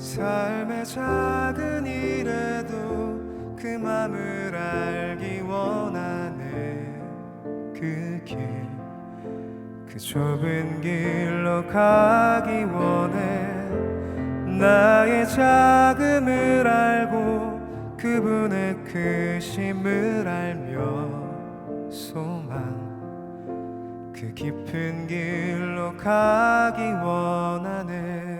나의 작은 일에도 그 맘을 알기 원하네. 그 길 그 좁은 길로 가기 원해. 나의 작음을 알고 그분의 크심을 알며 소망 그 깊은 길로 가기 원하네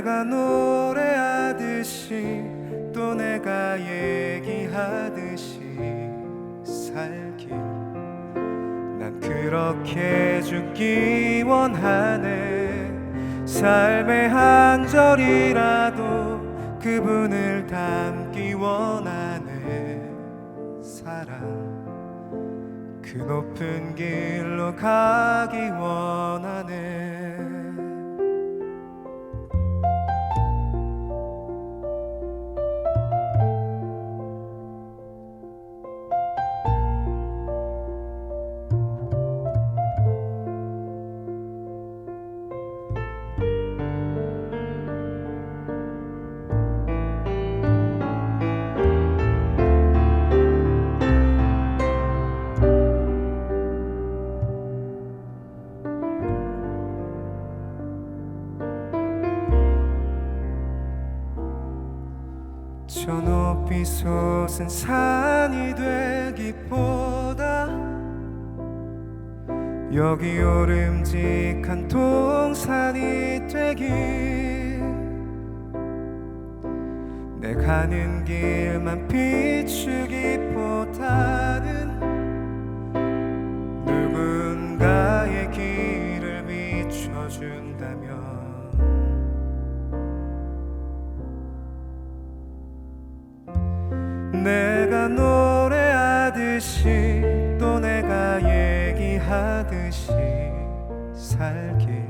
내가 노래하듯이 또 내가 얘기하듯이 살길. 난 그렇게 죽기 원하네. 삶의 한 절이라도 그분을 닮기 원하네. 사랑 그 높은 길로 가기 원하네 저 높이 솟은 산이 되기보다 여기 오름직한 동산이 되길. 내 가는 길만 비추기보다 노래하듯이 또 내가 얘기하듯이 살길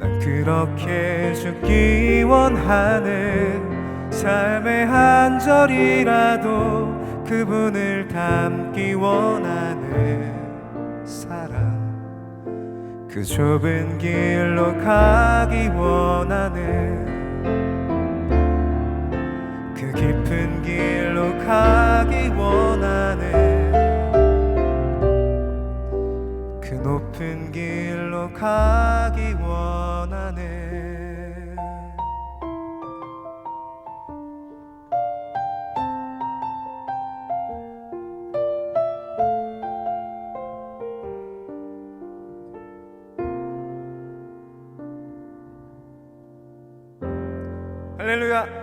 난 그렇게 죽기 원하네 삶의 한 절이라도 그분을 닮기 원하네 사랑 그 좁은 길로 가기 원하네 그 높은 길로 가기 원하네. 할렐루야